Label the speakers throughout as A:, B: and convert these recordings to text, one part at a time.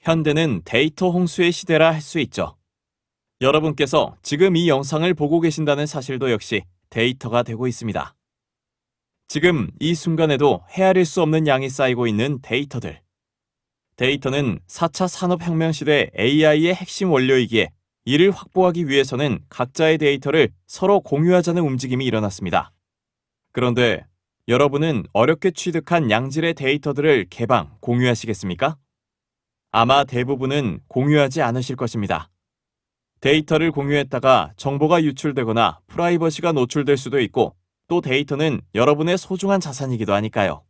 A: 현대는 데이터 홍수의 시대라 할 수 있죠. 여러분께서 지금 이 영상을 보고 계신다는 사실도 역시 데이터가 되고 있습니다. 지금 이 순간에도 헤아릴 수 없는 양이 쌓이고 있는 데이터들. 데이터는 4차 산업혁명 시대 AI의 핵심 원료이기에 이를 확보하기 위해서는 각자의 데이터를 서로 공유하자는 움직임이 일어났습니다. 그런데 여러분은 어렵게 취득한 양질의 데이터들을 개방, 공유하시겠습니까? 아마 대부분은 공유하지 않으실 것입니다. 데이터를 공유했다가 정보가 유출되거나 프라이버시가 노출될 수도 있고 또 데이터는 여러분의 소중한 자산이기도 하니까요.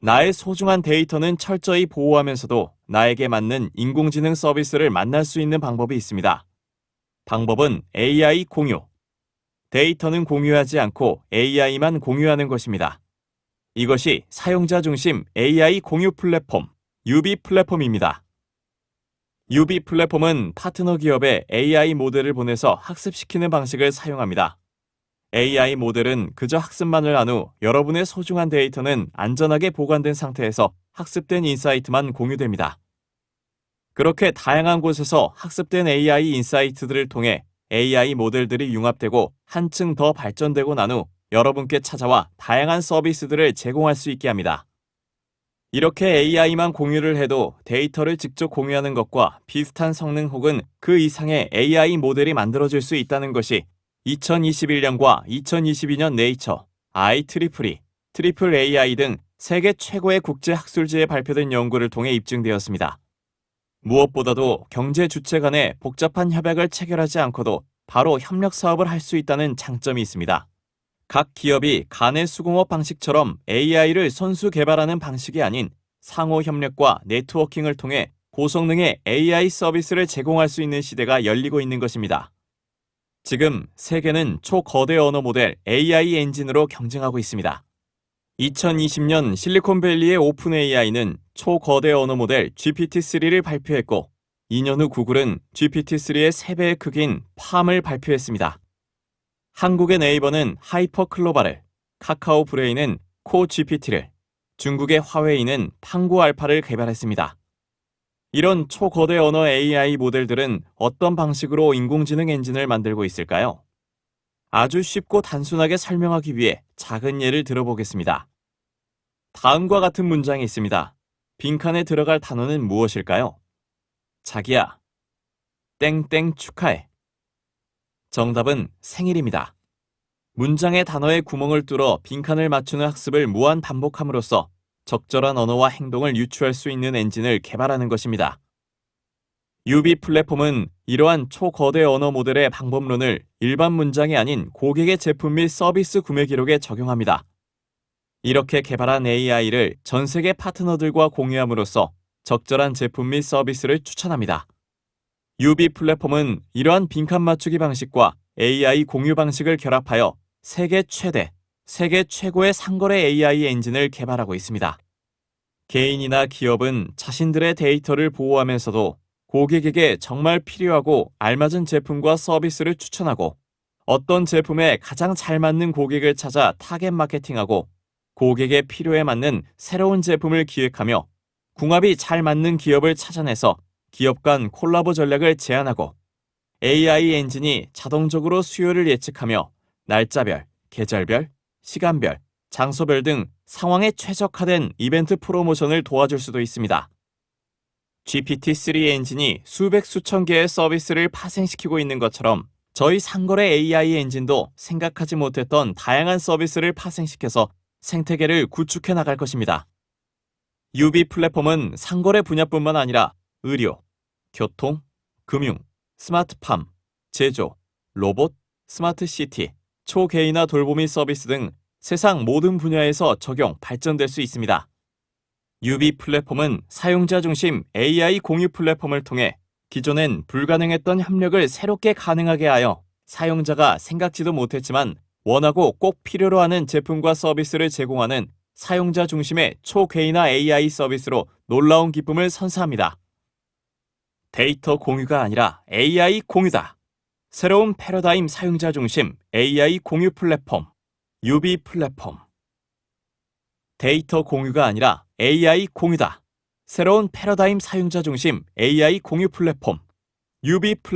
A: 나의 소중한 데이터는 철저히 보호하면서도 나에게 맞는 인공지능 서비스를 만날 수 있는 방법이 있습니다. 방법은 AI 공유. 데이터는 공유하지 않고 AI만 공유하는 것입니다. 이것이 사용자 중심 AI 공유 플랫폼, UB 플랫폼입니다. UB 플랫폼은 파트너 기업에 AI 모델을 보내서 학습시키는 방식을 사용합니다. AI 모델은 그저 학습만을 한 후 여러분의 소중한 데이터는 안전하게 보관된 상태에서 학습된 인사이트만 공유됩니다. 그렇게 다양한 곳에서 학습된 AI 인사이트들을 통해 AI 모델들이 융합되고 한층 더 발전되고 난 후 여러분께 찾아와 다양한 서비스들을 제공할 수 있게 합니다. 이렇게 AI만 공유를 해도 데이터를 직접 공유하는 것과 비슷한 성능 혹은 그 이상의 AI 모델이 만들어질 수 있다는 것이 2021년과 2022년 네이처, IEEE, 트리플 AI 등 세계 최고의 국제 학술지에 발표된 연구를 통해 입증되었습니다. 무엇보다도 경제 주체 간의 복잡한 협약을 체결하지 않고도 바로 협력 사업을 할 수 있다는 장점이 있습니다. 각 기업이 간의 수공업 방식처럼 AI를 선수 개발하는 방식이 아닌 상호 협력과 네트워킹을 통해 고성능의 AI 서비스를 제공할 수 있는 시대가 열리고 있는 것입니다. 지금 세계는 초거대 언어 모델 AI 엔진으로 경쟁하고 있습니다. 2020년 실리콘밸리의 오픈 AI는 초거대 언어 모델 GPT-3를 발표했고 2년 후 구글은 GPT-3의 3배의 크기인 팜을 발표했습니다. 한국의 네이버는 하이퍼 클로바를, 카카오 브레인은 코 GPT를, 중국의 화웨이는 팡고 알파를 개발했습니다. 이런 초거대 언어 AI 모델들은 어떤 방식으로 인공지능 엔진을 만들고 있을까요? 아주 쉽고 단순하게 설명하기 위해 작은 예를 들어보겠습니다. 다음과 같은 문장이 있습니다. 빈칸에 들어갈 단어는 무엇일까요? 자기야. 땡땡 축하해. 정답은 생일입니다. 문장의 단어의 구멍을 뚫어 빈칸을 맞추는 학습을 무한 반복함으로써 적절한 언어와 행동을 유추할 수 있는 엔진을 개발하는 것입니다. UB 플랫폼은 이러한 초거대 언어 모델의 방법론을 일반 문장이 아닌 고객의 제품 및 서비스 구매 기록에 적용합니다. 이렇게 개발한 AI를 전 세계 파트너들과 공유함으로써 적절한 제품 및 서비스를 추천합니다. UB 플랫폼은 이러한 빈칸 맞추기 방식과 AI 공유 방식을 결합하여 세계 최대, 세계 최고의 상거래 AI 엔진을 개발하고 있습니다. 개인이나 기업은 자신들의 데이터를 보호하면서도 고객에게 정말 필요하고 알맞은 제품과 서비스를 추천하고 어떤 제품에 가장 잘 맞는 고객을 찾아 타겟 마케팅하고 고객의 필요에 맞는 새로운 제품을 기획하며 궁합이 잘 맞는 기업을 찾아내서 기업 간 콜라보 전략을 제안하고 AI 엔진이 자동적으로 수요를 예측하며 날짜별, 계절별, 시간별, 장소별 등 상황에 최적화된 이벤트 프로모션을 도와줄 수도 있습니다. GPT-3 엔진이 수백 수천 개의 서비스를 파생시키고 있는 것처럼 저희 상거래 AI 엔진도 생각하지 못했던 다양한 서비스를 파생시켜서 생태계를 구축해 나갈 것입니다. UB 플랫폼은 상거래 분야뿐만 아니라 의료, 교통, 금융, 스마트팜, 제조, 로봇, 스마트 시티, 초개인화 돌보미 서비스 등 세상 모든 분야에서 적용, 발전될 수 있습니다. UB 플랫폼은 사용자 중심 AI 공유 플랫폼을 통해 기존엔 불가능했던 협력을 새롭게 가능하게 하여 사용자가 생각지도 못했지만 원하고 꼭 필요로 하는 제품과 서비스를 제공하는 사용자 중심의 초개인화 AI 서비스로 놀라운 기쁨을 선사합니다. 데이터 공유가 아니라 AI 공유다. 새로운 패러다임 사용자 중심 AI 공유 플랫폼, UB 플랫폼. 데이터 공유가 아니라 AI 공유다. 새로운 패러다임 사용자 중심 AI 공유 플랫폼, 유비 플랫폼